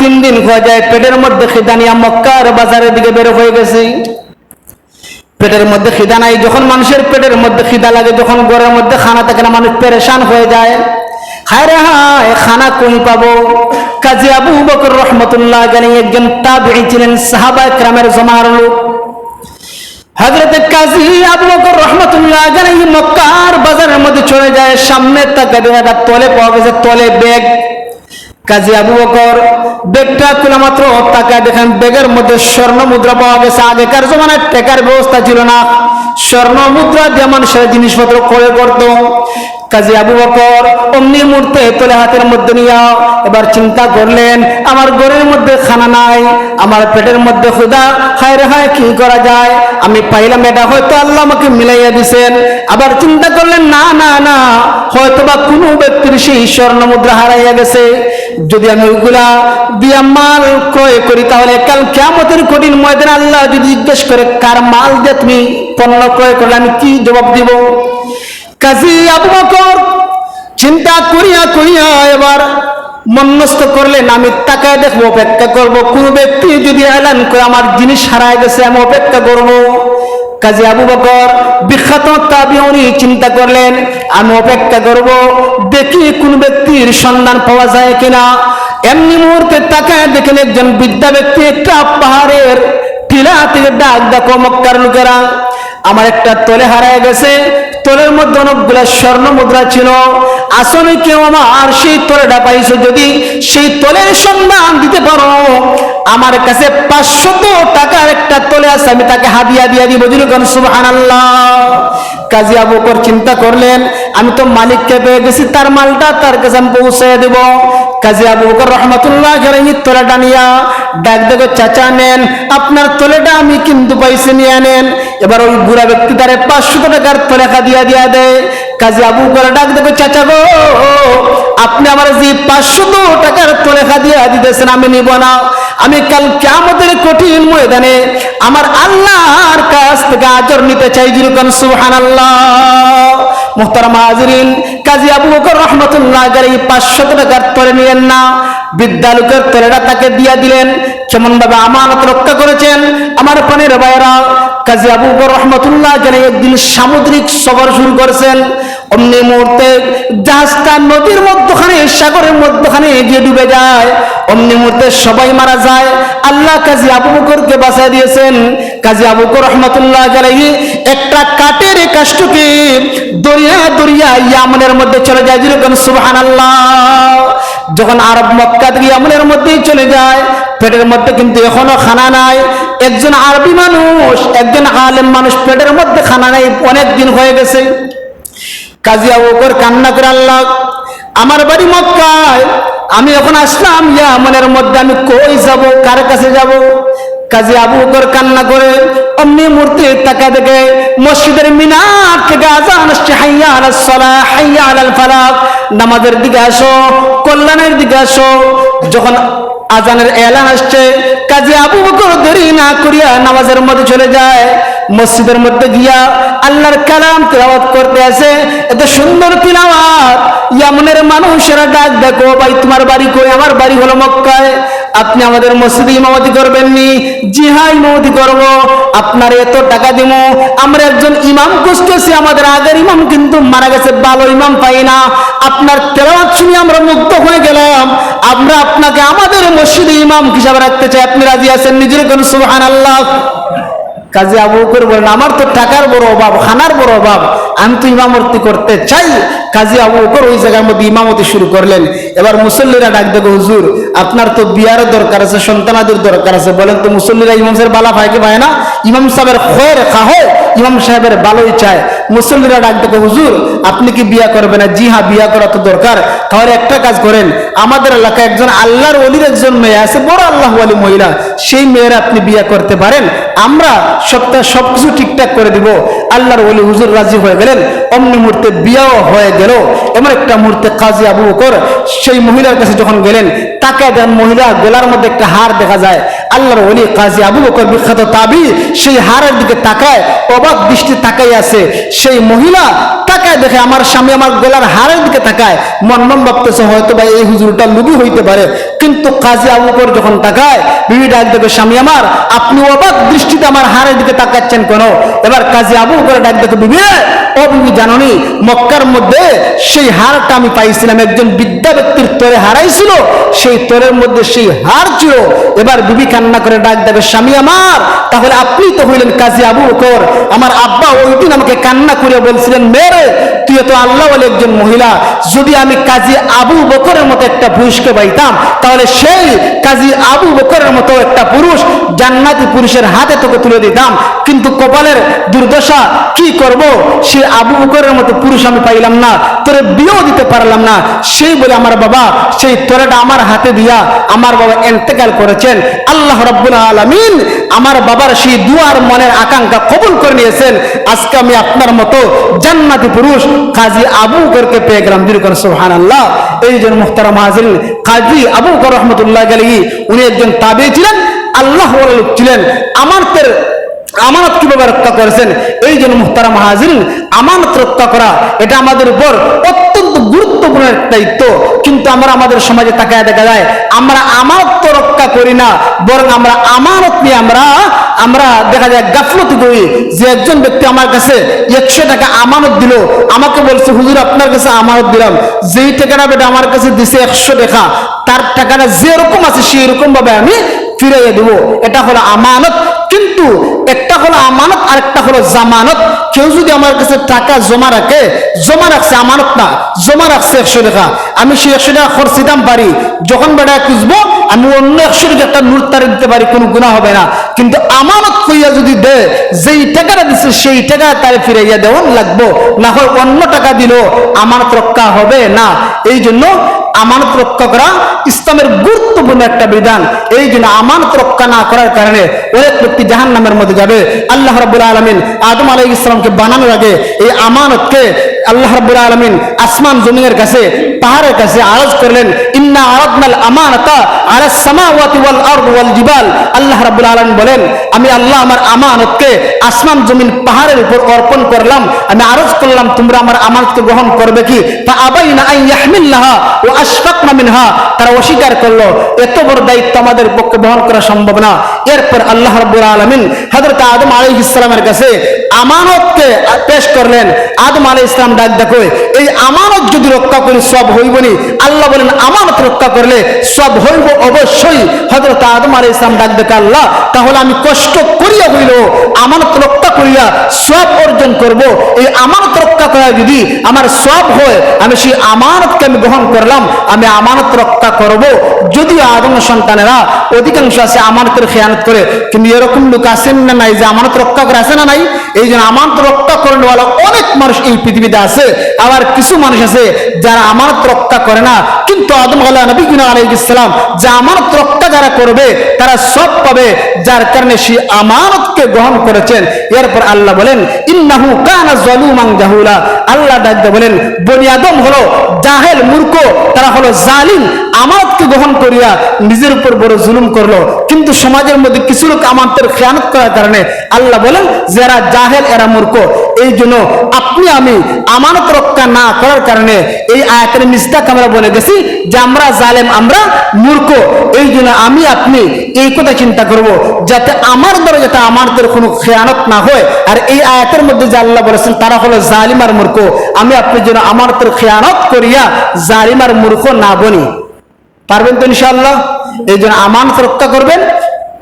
তিন দিন হয়ে যায়, পেটের মধ্যে খিদানিয়া মক্কার বাজারের দিকে বের হয়ে গেছি। পেটের মধ্যে খিদা নাই, যখন মানুষের পেটের মধ্যে খিদা লাগে, যখন ঘরের মধ্যে খানা থাকে না, মানুষ পেরেশান হয়ে যায়। হায় রে হায়, খানা কই পাবো? কাজী আবু বকর রহমতুল্লাহ জানি একজন তাবিঈ ছিলেন, সাহাবা একরামের জমার লোক। হজরত কাজী আবু বকর রহমতুল্লাহ জানি মক্কার বাজারের মধ্যে চলে যায়, সামনে তাকে তলে পাওয়া গেছে, তলে ব্যাগ। কাজী আবু বকর ব্যাগটা খোলা মাত্র তাকায় দেখেন, বেগের মধ্যে স্বর্ণ মুদ্রা পাওয়া গেছে। আগেকার জমানায় টেকার ব্যবস্থা ছিল না। স্বর্ণ মুদ্রা দিয়ে মানুষের জিনিসপত্র ক্রয় করতো। কাজী আবু বকর অমনি মুহূর্তে তোলে হাতের মধ্যে নিয়া এবার চিন্তা করলেন, আমার ঘরের মধ্যে খানা নাই, আমার পেটের মধ্যে খুদা হায় রে হায়, কি করা যায়? আমি পাইলাম এটা, হয়তো আল্লাহ আমাকে মিলাইয়া দিছেন। আবার চিন্তা করলেন, না না না হয়তো বা কোনো ব্যক্তির সেই স্বর্ণ মুদ্রা হারাইয়া গেছে। যদি আমি ওইগুলা দিয়া মাল ক্রয় করি, তাহলে কাল কেমতের কঠিন ময়দান আল্লাহ যদি জিজ্ঞেস করে, কার মাল দিয়ে তুমি পণ্য ক্রয় করলে, আমি কি জবাব দিব? কাজী আবু বকর চিন্তা করিয়া করিয়া এবার মনস্থ করলেন, আমি তাকায় দেখব, অপেক্ষা করব। কোন ব্যক্তি যদি এলান করে আমার জিনিস হারায় গেছে, আমি অপেক্ষা করব। কাজী আবু বকর বিখ্যাত তাবিউনি চিন্তা করলেন, আমি অপেক্ষা করব, দেখি কোন ব্যক্তির সন্ধান পাওয়া যায় কিনা। এমনি মুহূর্তে তাকায় দেখেন একজন বিদ্যা ব্যক্তি একটা পাহাড়ের টিলা থেকে ডাক দেখো, মক্কার লোকেরা, আমার একটা তলে হারায় গেছে তলের মধ্যে অনেকগুলো স্বর্ণ মুদ্রা ছিল। আসলে কেউ আমার সেই তোরে পাইছো যদি সেই তোলের সন্ধান দিতে পারো। আমার কাছে পাঁচশত টাকার একটা তলে আছে, আমি তাকে হাদিয়া দিয়া দিব। যেরকম সুবহান কাজী আবু বকর চিন্তা করলেন, আমি তো মালিককে পেয়ে গেছি, তার মালটা তার কাছে আমি পৌঁছে দেব। কাজী আবু বকর রহমতুল্লাহ এই তলেটা নিয়া ডাক দেখো চাচা নেন, আপনার তলেটা আমি কিন্তু পাইছি নিয়ে নেন এবার ওই বুড়া ব্যক্তি তারে পাঁচশো টাকার তলেখা দিয়া দিয়া দেয়। কাজী আবু বকর ডাক দেখো, চাচা গো, আপনি আমার যে পাঁচশত টাকার তলেখা দিয়া দিতেছেন, আমি নিব না। আমি কাল কেমতের কঠিন ময়দানে আমার আল্লাহর কাছ থেকে আজর নিতে চাই যেরকম সুহান আল্লাহ মোহতারাম হাজরিন, কাজী আবু বকর রহমতুল্লাহ এই পাঁচশো টাকার তরে নিলেন না, বিদ্যালুকের তলেটা তাকে দিয়া দিলেন। কেমন ভাবে আমানত রক্ষা করেছেন? আমার পানের ভাইরা কাজী আবু বকর রহমতুল্লাহ যেন একদিন সামুদ্রিক সফর শুরু করেছেন। অমনি মুহূর্তে জাহাজটা নদীর মধ্যখানে, সাগরের মধ্যখানে এগিয়ে ডুবে যায়। অমনি মুহূর্তে সবাই মারা যায়। আল্লাহ কাজী আবু বকরকে বাঁচাই দিয়েছেন। কাজী আবু বকর রহমতুল্লাহ জালাহি একটা এই কাষ্টকে দরিয়া দরিয়া ইয়ামনের মধ্যে চলে যায়। যেরকম সুবহান যখন আরব মক্কা থেকে ইয়ামনের মধ্যেই চলে যায়, পেটের মধ্যে কিন্তু এখনও খানা নাই। একজন আরবি মানুষ, একজন আলেম মানুষ পেটের মধ্যে খানা নাই, অনেক দিন হয়ে গেছে। কাজী আবু বকর কান্না করে আল্লাহ, আমার বাড়ি মক্কায়, আমি এখন আসলাম, ইয়া মনের মধ্যে আমি কই যাব, কার কাছে যাব? কাজী আবু বকর কান্না করে অমনি মূর্তি তাকা দেখে মসজিদের মিনার থেকে আজান আসছে, হাইয়া আলাস সালাহ, হাইয়া আলাল ফালাহ নামাজের দিকে আসো, কল্যাণের দিকে আসো। যখন আজানের এলান আসছে, কাজী আবু বকর দেরি না করিয়া নামাজের মধ্যে চলে যায়। মসজিদের মধ্যে গিয়া আল্লাহর কালাম তেলাওয়াত করতে আসে। এত সুন্দর তিলাওয়াত। ইয়ামনের মানুষেরা ডাক, দেখো ভাই, তোমার বাড়ি কই? আমার বাড়ি হলো মক্কায়। আপনি আমাদের মসজিদে ইমামতি করবেননি। জি হ্যাঁ ইমামতি করব। আপনার এত টাকা দিব আমরা একজন ইমাম খুঁজতেছি, আমাদের আগের ইমাম কিন্তু মারা গেছে। ভালো ইমাম পাই না। আপনার তেলাওয়াত শুনে আমরা মুগ্ধ হয়ে গেলাম। আমরা আপনাকে আমাদের মসজিদে ইমাম হিসাবে রাখতে চাই। আপনি রাজি আছেন? নিজের কোন সুবহান আল্লাহ কাজে আবু বকর বলেন, আমার তো টাকার বড় অভাব, খানার বড় অভাব। আমি তো ইমামতি করতে চাই। কাজী আবু বকর ওই জায়গার মধ্যে ইমামতি শুরু করলেন। এবার মুসল্লিরা ডাক দেবো হুজুর, আপনার তো বিয়ারের দরকার আছে, সন্তানাদের দরকার আছে। বলেন তো মুসল্লিরা, ইমাম সাহেব বালা পায় কি পায় না? ইমাম সাহেবের খয়ের খাহে ইমাম সাহেবের ভালোই চায়। মুসল্লিরা ডাক দেবো হুজুর, আপনি কি বিয়া করবেন? না জি হ্যাঁ বিয়া করা তো দরকার। তাহলে একটা কাজ করেন, আমাদের এলাকায় একজন আল্লাহর অলির একজন মেয়ে আছে, বড় আল্লাহ আলী মহিলা, সেই মেয়েরা আপনি বিয়া করতে পারেন। আমরা সপ্তাহ সবকিছু ঠিকঠাক করে দিব। আল্লাহর ওলি হুজুর রাজি হয়ে গেলেন। অমনি মুহূর্তে বিয়াও হয়ে গেল। এমন একটা মুহূর্তে কাজী আবু বকর সেই মহিলার কাছে যখন গেলেন, তাকে দেন মহিলা, গলার মধ্যে একটা হার দেখা যায়। আল্লাহর ওলি কাজী আবু বকর বিখ্যাত তাবি, সেই হারের দিকে তাকায়, অবাক দৃষ্টি তাকাই আছে। সেই মহিলা তাকায় দেখে আমার স্বামী আমার গলার হারের দিকে তাকায়। মন মন ভাবতেছে হয়তো বা এই হুজুরটা লুবি হইতে পারে। কিন্তু কাজী আবু বকর যখন তাকায়, বিবি ডাক দেখে স্বামী আমার, আপনি অবাক দৃষ্টিতে আমার হারের দিকে তাকাচ্ছেন কেন? এবার কাজী আবু বকর ডাক দেখে বিবি, ও বিবি জাননি, মক্কার মধ্যে সেই হারটা আমি পাইছিলাম, একজন বিদ্যা ব্যক্তির তরে হারাইছিল সেই তরের মধ্যে সেই হার ছিল। এবার বিবি কান্না করে ডাক দেবে, স্বামী আমার, তাহলে আপনি তো হইলেন কাজী আবু বকর। আমার আব্বা ওই দিন আমাকে কান্না করে বলছিলেন, মেরে, তুই তো আল্লাহ একজন মহিলা, যদি আমি কাজী আবু বকরের মতো একটা পুরুষকে পাইতাম তাহলে সেই কাজী আবু বকরের মতো একটা পুরুষ জান্নাতি পুরুষের হাতে তোকে তুলে দিতাম। কিন্তু কপালের দুর্দশা, কি করব? সে আবু বকরের মতো পুরুষ আমি পাইলাম না, তোরে বিয়েও দিতে পারলাম না। সেই বলে আমার বাবা, সেই তোরেটা আমার হাতে দিয়া আমার বাবা এন্তেকাল করেছেন। আল্লাহ রব্বুল আলমিন আমার বাবার সেই দুয়ার মনের আকাঙ্ক্ষা কবুল করে নিয়েছেন। আজকে আমি আপনার মতো জান্নাতি পুরুষ কাজী আবু বকরকে পেয়ে গেলাম। দিলকর সুহান আল্লাহ এই জন্য মুখতারা মাহাজিন কাজী আবু বকর রহমতুল্লাহ গালি উনি একজন তাবে ছিলেন আল্লাহ লোক ছিলেন, আমানতের আমানত কীভাবে রক্ষা করেছেন, এই জন্য মুহতারা মাহাজির আমানত রক্ষা করা, এটা আমাদের উপর অত্যন্ত গুরুত্বপূর্ণ একটা দায়িত্ব। কিন্তু আমরা আমাদের সমাজে তাকায় দেখা যায়, আমরা আমানত রক্ষা করি না বরং আমরা আমানত নিয়ে আমরা আমরা দেখা যায় গাফলতি করি যে একজন ব্যক্তি আমার কাছে একশো টাকা আমানত দিল, আমাকে বলছে, হুজুর, আপনার কাছে আমানত দিলাম। যেই টাকাটা বেটা আমার কাছে দিছে একশো টাকা, তার টাকাটা যেরকম আছে সেই রকম ভাবে আমি ফিরাইয়ে দেব। এটা হলো আমানত। কিন্তু একটা হলো আমানত আর একটা হলো জামানত। কেউ যদি আমার কাছে টাকা জমা রাখে, জমা রাখছে আমানত না, জমা রাখছে একশো টাকা, আমি সেই একশো টাকা খরচ দিতাম পারি। যখন বেড়া খুঁজবো আমি অন্য একশো টাকা একটা নূর তারে দিতে পারি, কোনো গুণা হবে না। কিন্তু আমানত কইয়া যদি দে, যেই টাকাটা দিচ্ছে সেই টাকা তারে ফিরাইয়া দেওয়ান লাগবো। না হয় অন্য টাকা দিল, আমানত রক্ষা হবে না। এই জন্য আমানত রক্ষা করা ইসলামের গুরুত্বপূর্ণ একটা বিধান। এই জন্য আমানত রক্ষা না করার কারণে অনেক ব্যক্তি জাহান নামের মধ্যে যাবে। আল্লাহ রাবুল আলমিন আদম আলাই ইসলামকে বানানোর আগে এই আমানতকে আল্লাহ রাবুল আলমিন আসমান জমিনের কাছে পাহাড়ের কাছে আরজ করলেন, ইন্না আরাদনাল আমানতা আলা সামাওয়াতি ওয়াল আরদ ওয়াল জিবাল। আল্লাহ রাব্বুল আলামিন বলেন, আমি আল্লাহ আমার আমানতকে আসমান, জমিন, পাহাড়ের উপর অর্পণ করলাম। আমি আরজ করলাম, তোমরা আমার আমানতকে গ্রহণ করবে কি? ফা আবাইনা আন ইয়াহমিলনাহা ওয়া আশফাকনা মিনহা। তারা অস্বীকার করল, এত বড় দায়িত্ব আমাদের পক্ষে বহন করা সম্ভব না। এরপর আল্লাহ রাব্বুল আলামিন হযরত আদম আলাইহিস সালামের কাছে আমানতকে পেশ করলেন। আদম আলাইহিস সালাম ডাক দেখো, এই আমানত যদি রক্ষা করি, সব হইবনি। আল্লাহ বলেন আমানত রক্ষা করলে সব হইব অবশ্যই। হযরত আদম আলাইহিস সালাম ডাক দেখে আল্লাহ, তাহলে আমি কষ্ট করিয়া হইল আমানত রক্ষা করিয়া সব অর্জন করব। এই আমানত রক্ষা করা যদি আমার সব হয়, আমি সেই আমানতকে আমি গ্রহণ করলাম, আমি আমানত রক্ষা করব। যদিও আদম সন্তানেরা অধিকাংশ আছে আমানতের খেয়ানত করে, কিন্তু এরকম লোক আছেন না নাই যে আমানত রক্ষা করে আছে না নাই? এই জন্য আমানত রক্ষা করেন অনেক মানুষ এই পৃথিবীতে আছে। আবার কিছু মানুষ আছে যারা আমানত রক্ষা করে না। কিন্তু আদম আল্লাহ নবী গুনা আলাইহিসসালাম যে আমানত রক্ষা যারা করবে, তারা সব পাবে। যার কারণে সেই আমানতকে গ্রহণ করেছেন। এরপর আল্লাহ বলেন, ইন্নাহু কানা জালুমান জাহুলা। আল্লাহ ডাকতে বলেন, বনি আদম হলো জাহেল, মূর্খ। তারা হলো জালিম। আমানতকে গ্রহণ করিয়া নিজের উপর বড় জুলুম করল। কিন্তু সমাজের মধ্যে কিছু লোক আমানতের খেয়ানত করার কারণে আল্লাহ বলেন, যারা জাহেল, এরা মূর্খ। এই জন্য আপনি, আমি আমানত রক্ষা না করার কারণে এই আয়াতের মিস্তাক আমরা বলে গেছি যে আমরা জালেম, আমরা মূর্খ। এই জন্য আমি, আপনি এই কথা চিন্তা করব যাতে আমার দ্বারা যাতে আমাদের কোনো খেয়ানত না হয়। আর এই আয়াতের মধ্যে যে আল্লাহ বলেছেন, তারা হলো জালিম আর মূর্খ। আমি আপনি যেন আমার তোর খেয়ানত করিয়া জালিম আর মূর্খ না বনি। পারবেন তো ইনশাল্লাহ এই জন্য আমানত রক্ষা করবেন,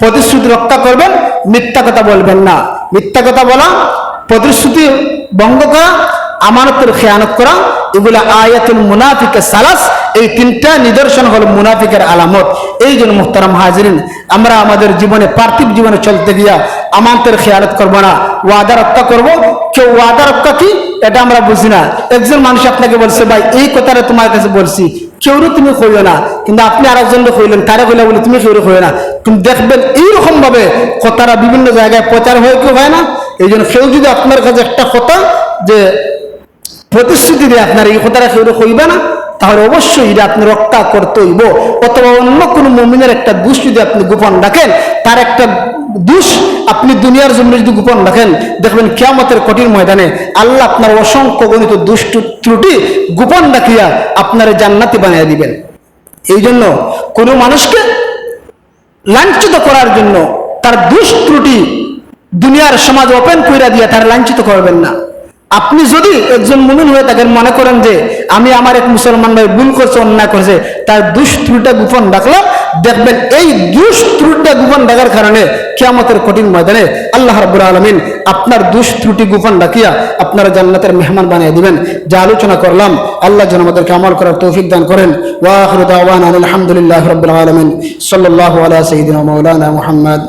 প্রতিশ্রুতি রক্ষা করবেন, মিথ্যা কথা বলবেন না। মিথ্যা কথা বলা প্রতিশ্রুতি ভঙ্গ করা, আমানতের খেয়ানত করা, এগুলো আয়াতুল মুনাফিকের সালাস, এই তিনটা নিদর্শন হলো মুনাফিকের আলামত। এই জন্য মুহতারাম হাজিরিন, আমরা আমাদের জীবনে, পার্থিব জীবনে চলতে গিয়া আমানতের খেয়ালত করব না, ওয়াদা রক্ষা করব। কেউ ওয়াদা রক্ষা কি? এটা আমরা বুঝি না। একজন মানুষ আপনাকে বলছে, ভাই, এই কথাটা তোমার কাছে বলছি। কেউরও তুমি কইও না, কিন্তু আপনি আরেকজন কইলেন তারা কইলে বলে, তুমি কেউ কইও না। তুমি দেখবেন এইরকম ভাবে কথাটা বিভিন্ন জায়গায় প্রচার হয়ে কেউ হয় না? এই জন্য কেউ যদি আপনার কাছে একটা কথা যে প্রতিশ্রুতি দিয়ে আপনার এই কথাটা কেউ কইবে না, তাহলে অবশ্যই এটা আপনি রক্ষা করতে হইব। অথবা অন্য কোনো মুমিনের একটা দুষ যদি আপনি গোপন রাখেন, তার একটা দুষ আপনি দুনিয়ার জন্য যদি গোপন রাখেন, দেখবেন কিয়ামতের কঠিন ময়দানে আল্লাহ আপনার অসংখ্য গণিত দুষ্ট ত্রুটি গোপন রাখিয়া আপনার জান্নাতি বানিয়ে দিবেন। এই জন্য কোনো মানুষকে লাঞ্ছিত করার জন্য তার দুষ ত্রুটি দুনিয়ার সমাজ ওপেন কইরা দিয়ে তার লাঞ্ছিত করবেন না। আপনি যদি একজন মুমিন হয়ে থাকেন, মনে করেন যে আমি আমার এক মুসলমান ভাই ভুল করছে, অন্যায় করছে, তার দুষ ত্রুটিটা গোপন রাখলাম, দেখবেন এই দুষ ত্রুটিটা গোপন রাখার কারণে কিয়ামতের কঠিন ময়দানে আল্লাহ রাব্বুল আলামিন আপনার দুষ ত্রুটি গোপন রাখিয়া আপনারা জান্নাতের মেহমান বানিয়ে দিবেন। যা আলোচনা করলাম, আল্লাহ যেন আমাদেরকে আমল করার তৌফিক দান করেন। ওয়া আখিরু দাওয়ানা আলহামদুলিল্লাহি রাব্বিল আলামিন। সাল্লাল্লাহু আলা সাইয়্যিদিনা মাওলানা মুহাম্মদ।